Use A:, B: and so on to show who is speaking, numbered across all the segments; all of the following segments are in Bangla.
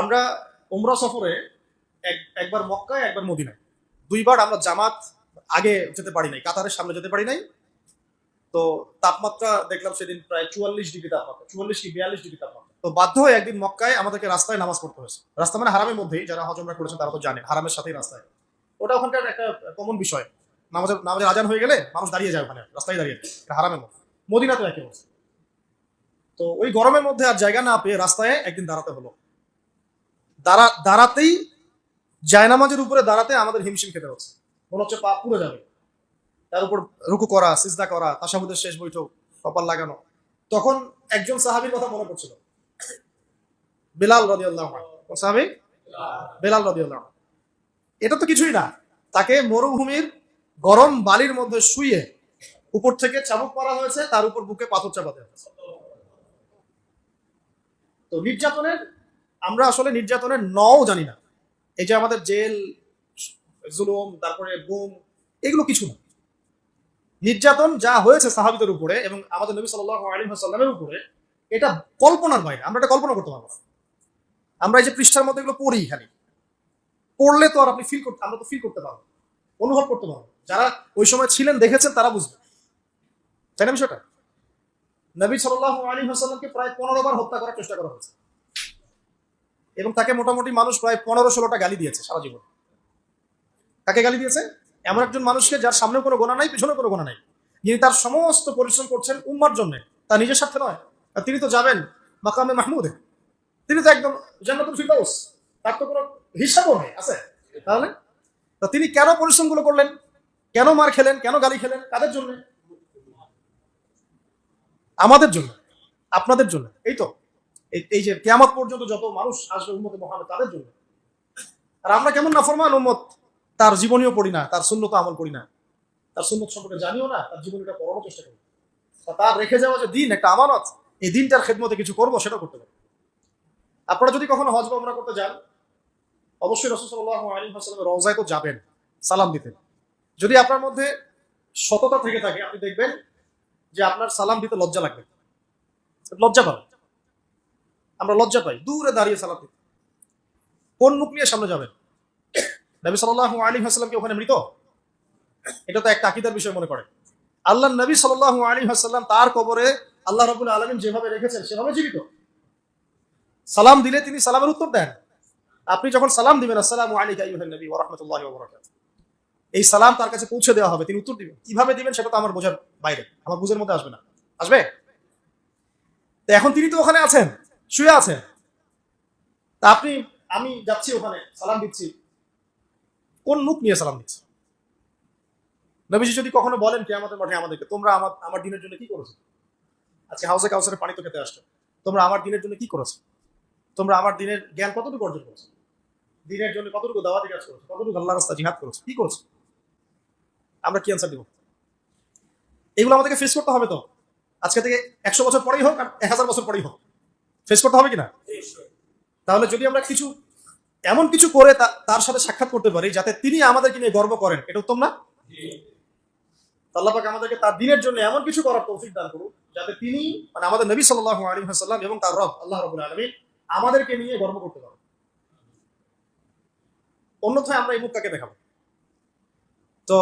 A: আমরা উমরা সফরে এক একবার মক্কায়, একবার মদিনায়। দুইবার আমরা জামাত আগে যেতে পারি নাই, কাতারের সামনে যেতে পারি নাই। তো তাপমাত্রা দেখলাম সেদিন প্রায় চুয়াল্লিশ ডিগ্রি তাপমাত্রা, চুয়াল্লিশ কি বিয়াল্লিশ ডিগ্রি তাপমাত্রা। তো বাধ্য হয়ে একদিন মক্কায় আমাদেরকে রাস্তায় নামাজ পড়তে হয়েছে। রাস্তা মানে হারামের মধ্যেই, যারা হজমরা করেছেন তারা তো জানে, হারামের সাথেই রাস্তায়। ওটা ওখানকার একটা কমন বিষয়। নামাজের নামাজের আজান হয়ে গেলে মানুষ দাঁড়িয়ে যায় ওখানে, রাস্তায় দাঁড়িয়ে হারামের মধ্যে। মদিনাতে একই অবস্থা। তো ওই গরমের মধ্যে আর জায়গা না পেয়ে রাস্তায় একদিন দাঁড়াতে হলো। দাঁড়া, দাঁড়াতেই জায়নামাজের উপরে দাঁড়াতে আমাদের হিমশিম খেতে হচ্ছে। মনে হচ্ছে পা পুরো যাবে। তার উপর রুকু করা, সিজদা করা, তাসাহুদের শেষ বৈঠক, কপাল লাগানো। তখন একজন সাহাবীর কথা মনে পড়ছিল। বেলাল রাদিয়াল্লাহু কোন বেলাল রাদিয়াল্লাহু। এটা তো কিছুই না। তাকে মরুভূমির গরম বালির মধ্যে শুয়ে উপর থেকে চাবুক মারা হয়েছে, তার উপর বুকে পাথর চাপাতে হয়েছে। তো নির্যাতনের আমরা আসলে নির্যাতনের নও জানি না। এই যে আমাদের জেল, জুলুম, তারপরে গুম, এগুলো কিছু না। নির্যাতন যা হয়েছে সাহাবিদের উপরে এবং আমাদের নবী সাল্লাহ আলী সাল্লামের উপরে, এটা কল্পনার বাইরে, আমরা এটা কল্পনা করতে পারব। আমরা এই যে পৃষ্ঠার মধ্যে এগুলো পড়ি খালি। পড়লে তো আর আপনি ফিল করতে, আমরা তো ফিল করতে পারব অনুভব করতে পারব যারা ওই সময় ছিলেন, দেখেছেন, তারা বুঝবে। তাই না বিষয়টা? নবী সাল্লাহ আলী হাসাল্লামকে প্রায় পনেরো বার হত্যা করার চেষ্টা করা হয়েছে। এবং তাকে মোটামুটি মানুষ প্রায় পনেরো ষোলোটা গালি দিয়েছে সারা জীবন। কাকে গালি দিয়েছে? এমন একজন মানুষকে যার সামনে কোনো গোনা নাই পিছনে কোনো গোনা নাই। যিনি তার সমস্ত পরিশ্রম করছেন উম্মার জন্য। তার নিজের স্বার্থে নয়। আর তিনি তো যাবেন মাকামে মাহমুদে। তিনি তো একদম জান্নাতুল ফিরদাউস। তার তো কোনো হিসাবও নেই, আছে? তাহলে? তো তিনি কেন পরিশ্রমগুলো করলেন? কেন মার খেলেন? কেন গালি খেলেন? কাদের জন্য? আমাদের জন্য। আপনাদের জন্য। এই তো। এই- যে কেয়ামত পর্যন্ত যত মানুষ আসবে উন্মতে মহাবে তাদের জন্য। আর আমরা কেমন নাফরমান উম্মত, তার জীবনীও পড়ি না, তার শূন্যত আমল করি না। তার শূন্যত সম্পর্কে জানিও না, তার জীবনীটা পড়ানোর চেষ্টা করি। তার রেখে যাওয়া যে দিন, একটা আমানত, এই দিনটার খেদমতে কিছু করব সেটা করতে পারি। আপনারা যদি কখনো হজ বা করতে যান, অবশ্যই রসুল্লাহ আলী হাসলামের রওজায় তো যাবেন, সালাম দিতে যদি আপনার মধ্যে সততা থেকে থাকে, আপনি দেখবেন যে আপনার সালাম দিতে লজ্জা লাগবে। লজ্জা পাবেন। আমরা লজ্জা পাই, দূরে দাঁড়িয়ে সালাম দিতে কোন মুখ নিয়ে সামনে যাবেন? নবী সাল্লাহ আলী হাসলামকে ওখানে মৃত? এটা তো একটা আকিদার বিষয় মনে করে। আল্লাহ নবী সাল্লাহ আলী হাসাল্লাম তার কবরে আল্লাহ রবুল আলমিন যেভাবে রেখেছেন, সেভাবে জীবিত। সালাম দিলে তিনি সালামের উত্তর দেন। আপনি যখন সালাম দিবেন, আসসালামু ওয়া বারাকাতুহু। এই সালাম তার কাছে পৌঁছে দেওয়া হবে, তিনি উত্তর দিবেন। কীভাবে দিবেন সেটা তো আমার বোঝার বাইরে, আমার বুঝের মধ্যে আসবে না। আসবে? তো এখন তিনি তো ওখানে আছেন। শুয়ে আছেন? তা আপনি, আমি যাচ্ছি ওখানে, সালাম দিচ্ছি। কোন মুখ নিয়ে সালাম দিচ্ছি? নবীজি যদি কখনো বলেন কে আমাদের মাঠে আমাদেরকে, তোমরা আমার আমার দিনের জন্য কি করেছ? আজকে হাউসে কাউসারে পানি তো খেতে আসছো। তোমরা আমার দিনের জন্য কি করেছ? তোমরা আমার দিনের জ্ঞান কতটুকু অর্জন করেছ? দিনের জন্য কতটুকু দাওয়াতি কাজ করেছ? কতটুকু আল্লাহ রাস্তা জিহাদ করেছ? কি করেছ? আমরা কি অ্যান্সার দিব? এগুলো আমাদেরকে ফেস করতে হবে তো। আজকে থেকে একশো বছর পরেই হোক আর এক হাজার বছর পরেই হোক। ফেস করতে হবে কিনা? তাহলে যদি আমরা কিছু, এমন কিছু করে তার সাথে সাক্ষাৎ করতে পারি যাতে তিনি আমাদেরকে নিয়ে গর্ব করেন। এটা উত্তম না? আল্লাহ আমাদেরকে তার দিনের জন্য এমন কিছু করার তৌফিক দান করুন যাতে তিনি মানে আমাদের নবী সাল্লাল্লাহু আলাইহি ওয়াসাল্লাম এবং তার রব, আল্লাহ রাব্বুল আলামিন আমাদেরকে নিয়ে গর্ব করতে পারেন। অন্যথায় আমরা এই মুখ কাকে দেখাবো। তো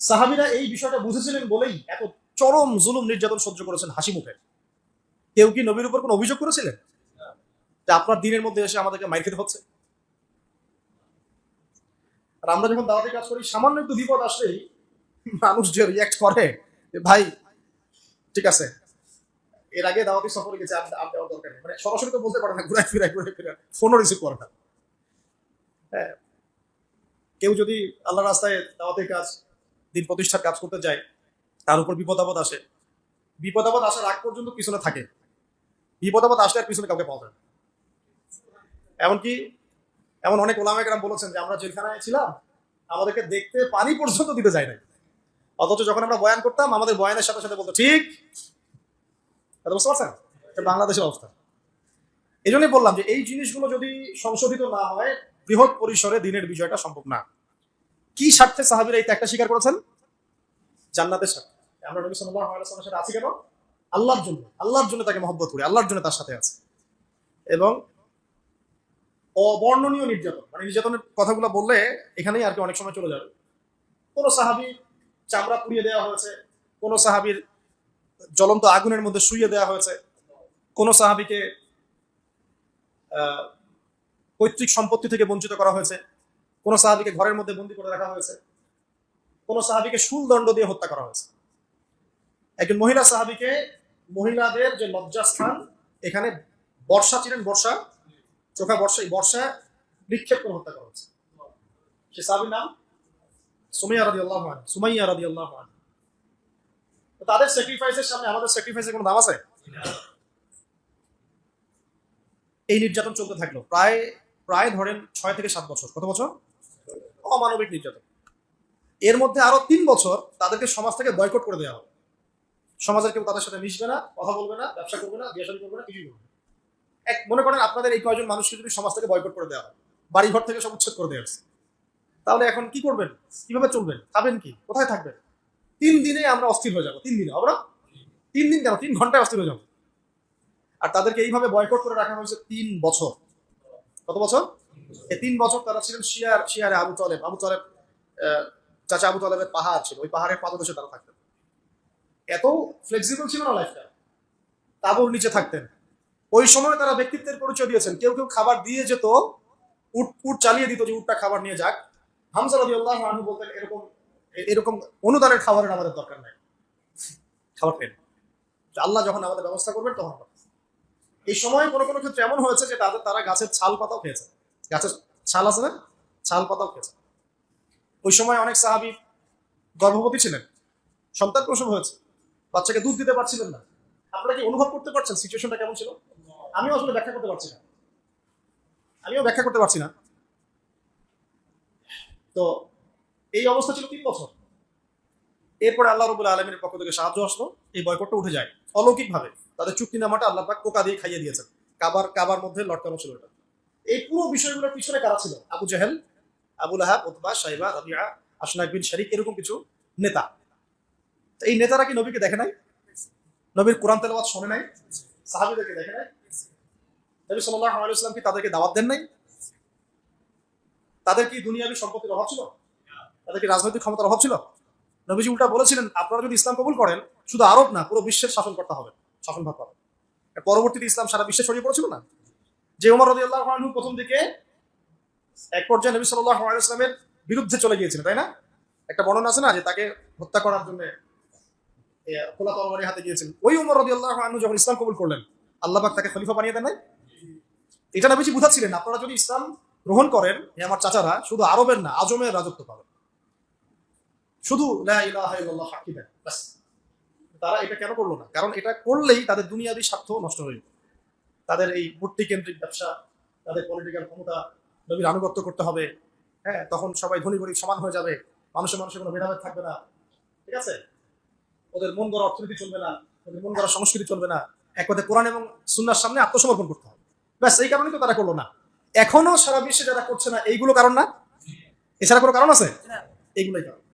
A: সাহাবীরা এই বিষয়টা বুঝেছিলেন বলেই এত চরম জুলুম নির্যাতন সহ্য করেছেন হাসি মুখে। কেউ কি নবীর উপর কোনো অভিযোগ করেছিলেন? আপনার দিনের মধ্যে এসে আমাদেরকে মাইর খেতে হচ্ছে? আর আমরা যখন দাওয়াতি কাজ করি, সামান্য একটু বিপদ আসলেই মানুষ যে রিয়াক্ট করে ভাই, ঠিক আছে, এর আগে দাওয়াতি সফরে গেছে আর দেওয়ার দরকার নেই। মানে সরাসরি তো বলতে পারে না ঘুরে ফিরে ঘুরে ফিরে ফোনও রিসিভ করে না। হ্যাঁ কেউ যদি আল্লাহ রাস্তায় দাওয়াতের কাজ, দিন প্রতিষ্ঠার কাজ করতে যায়, তার উপর বিপদ আপদ আসে। বিপদ আপদ আসার আগ পর্যন্ত পিছনে থাকে। বিপদ আপদ আসলে আর পিছনে কাউকে পাওয়া যায় এমনকি এমন অনেক ওলামেকরাম বলেছেন যে আমরা জেলখানায় ছিলাম, আমাদেরকে দেখতে পানি পর্যন্ত দিতে যায় না অথচ যখন আমরা বয়ান করতাম, আমাদের বয়ানের সাথে সাথে বলতো, ঠিক বুঝতে পারছেন? বাংলাদেশের অবস্থা। এই জন্যই বললাম যে এই জিনিসগুলো যদি সংশোধিত না হয়, বৃহৎ পরিসরে দিনের বিষয়টা সম্ভব না। কি স্বার্থে সাহাবিরা এই ত্যাগটা স্বীকার করেছেন? জান্নাতের স্বার্থে। আমরা আলাইহি সাথে আছি কেন? আল্লাহর জন্য আল্লাহর জন্য তাকে মহব্বত করি, আল্লাহর জন্য তার সাথে আছে। এবং অবর্ণনীয় নির্যাতন মানে নির্যাতনের কথাগুলো বললে এখানেই আর কি অনেক সময় চলে যাবে। কোনো সাহাবি চামড়া পুড়িয়ে দেওয়া হয়েছে, কোনো সাহাবির জ্বলন্ত আগুনের মধ্যে শুইয়ে দেওয়া হয়েছে, কোনো সাহাবিকে পৈতৃক সম্পত্তি থেকে বঞ্চিত করা হয়েছে, কোনো সাহাবিকে ঘরের মধ্যে বন্দি করে রাখা হয়েছে, কোনো সাহাবিকে শুল দণ্ড দিয়ে হত্যা করা হয়েছে। একজন মহিলা সাহাবিকে মহিলাদের যে লজ্জাস্থান, এখানে বর্ষা ছিলেন বর্ষা, চোখা বর্ষা, এই বর্ষা নিক্ষেপ করে হত্যা করা হয়েছে সে সাহাবির নাম? সুমাইয়া রাদি আল্লাহ সুমাইয়া রাদি আল্লাহ তাদের স্যাক্রিফাইসের সামনে আমাদের স্যাক্রিফাইসের কোনো দাম আছে? এই নির্যাতন চলতে থাকল প্রায় প্রায় ধরেন ছয় থেকে সাত বছর। কত বছর? অমানবিক নির্যাতন। এর মধ্যে আরও তিন বছর তাদেরকে সমাজ থেকে বয়কট করে দেওয়া হবে সমাজের কেউ তাদের সাথে মিশবে না, কথা বলবে না, ব্যবসা করবে না, বিয়ে করবে না, কিছুই করবে। এক, মনে করেন আপনাদের এই কয়জন মানুষকে যদি সমাজ থেকে বয়কট করে দেওয়া হয় বাড়ি ঘর থেকে সব উচ্ছেদ করে দেওয়া হচ্ছে তাহলে এখন কি করবেন? কীভাবে চলবেন? খাবেন কি? কোথায় থাকবেন? তিন দিনে আমরা অস্থির হয়ে যাব, তিন দিনে। আমরা তিন দিন কেন? তিন ঘন্টায় অস্থির হয়ে যাব। আর তাদেরকে এইভাবে বয়কট করে রাখা হয়েছে তিন বছর। কত বছর? এই তিন বছর তারা ছিলেন শিয়ার, শিয়ারে আবু তলেব। আবু তলেব চাচা আবু তলেবের পাহাড় ছিল। ওই পাহাড়ের পাদদেশে তারা থাকতেন। এত ফ্লেক্সিবল ছিল না লাইফটা তাবুর নিচে থাকতেন। ওই সময় তারা ব্যক্তিত্বের পরিচয় দিয়েছেন। কেউ কেউ খাবার দিয়ে যেত, উট উট চালিয়ে দিত যে উটটা খাবার নিয়ে যাক। হামজা রবি আল্লাহ আনহু বলতেন, এরকম এরকম অনুদানের খাবারের আমাদের দরকার নাই। খাবার পেন আল্লাহ যখন আমাদের ব্যবস্থা করবেন, তখন। এই সময় কোনো কোনো ক্ষেত্রে এমন হয়েছে যে তাদের, তারা গাছের ছাল পাতাও খেয়েছে। গাছের ছাল আছে না? ছাল পাতাও খেয়েছে। ওই সময় অনেক সাহাবি গর্ভবতী ছিলেন। সন্তান প্রসব হয়েছে। বাচ্চাকে দুধ দিতে পারছিলেন না। আপনারা কি অনুভব করতে পারছেন সিচুয়েশনটা কেমন ছিল? আমিও আসলে ব্যাখ্যা করতে পারছি না। আমিও ব্যাখ্যা করতে পারছি না। তো এই অবস্থা ছিল তিন বছর। এরপরে আল্লাহ রবুল আলমীর পক্ষ থেকে সাহায্য আসলো, এই বয়কটটা উঠে যায়। অলৌকিকভাবে তাদের চুক্তিনামাটা আল্লাহ পাক পোকা দিয়ে খাইয়ে দিয়েছেন। কাবার কাবার মধ্যে লটকানো ছিল এটা। এই পুরো বিষয়গুলোর পিছনে কারা ছিল? আবু জাহেল, আবুল আহাব, উতবা, সাইবা, রাবিয়া, আসনাক বিন শরিক, এরকম কিছু নেতা। এই নেতারা কি নবীকে দেখে নাই? নবীর কোরআন তেলাওয়াত শোনে নাই? সাহাবিদেরকে দেখে নাই? নবী সাল্লাল্লাহু আলাইহি ওয়াসাল্লাম কি তাদেরকে দাওয়াত দেন নাই? তাদের কি দুনিয়াবী সম্পত্তির অভাব ছিল? তাদের কি রাজনৈতিক ক্ষমতার অভাব ছিল? নবীজি উল্টা বলেছিলেন, আপনারা যদি ইসলাম কবুল করেন, শুধু আরব না, পুরো বিশ্বের শাসন করতে হবে শাসন ভাগ হবে পরবর্তীতে ইসলাম সারা বিশ্বে ছড়িয়ে পড়েছিল না? যে ওমর রদি আল্লাহ প্রথম দিকে এক পর্যায়ে নবী সাল্লাহ ইসলামের বিরুদ্ধে চলে গিয়েছিলেন, তাই না? একটা বর্ণনা আছে না যে তাকে হত্যা করার জন্য খোলা তরবারি হাতে গিয়েছেন। ওই উমর রদি আল্লাহ আনু যখন ইসলাম কবুল করলেন, আল্লাহ পাক তাকে খলিফা বানিয়ে দেন নাই? এটা নবীজি বুঝাচ্ছিলেন, আপনারা যদি ইসলাম গ্রহণ করেন আমার চাচারা, শুধু আরবের না, আজমের রাজত্ব পাবেন। শুধু। তারা এটা কেন করল না? কারণ এটা করলেই তাদের দুনিয়াবী স্বার্থ নষ্ট হয়ে যাবে। তাদের এই মূর্তি কেন্দ্রিক ব্যবসা, তাদের পলিটিক্যাল ক্ষমতা নবীর আনুগত্য করতে হবে। হ্যাঁ তখন সবাই ধনী গরিব সমান হয়ে যাবে। মানুষের মানুষের কোনো ভেদাভেদ থাকবে না। ঠিক আছে? ওদের মন গড়া অর্থনীতি চলবে না ওদের মন গড়া সংস্কৃতি চলবে না। এক কথা কোরআন এবং সুন্নার সামনে আত্মসমর্পণ করতে হবে। ব্যাস এই কারণে তো তারা করল না। এখনও সারা বিশ্বে যারা করছে না এইগুলো কারণ না? এছাড়া কোনো কারণ আছে? এইগুলোই কারণ।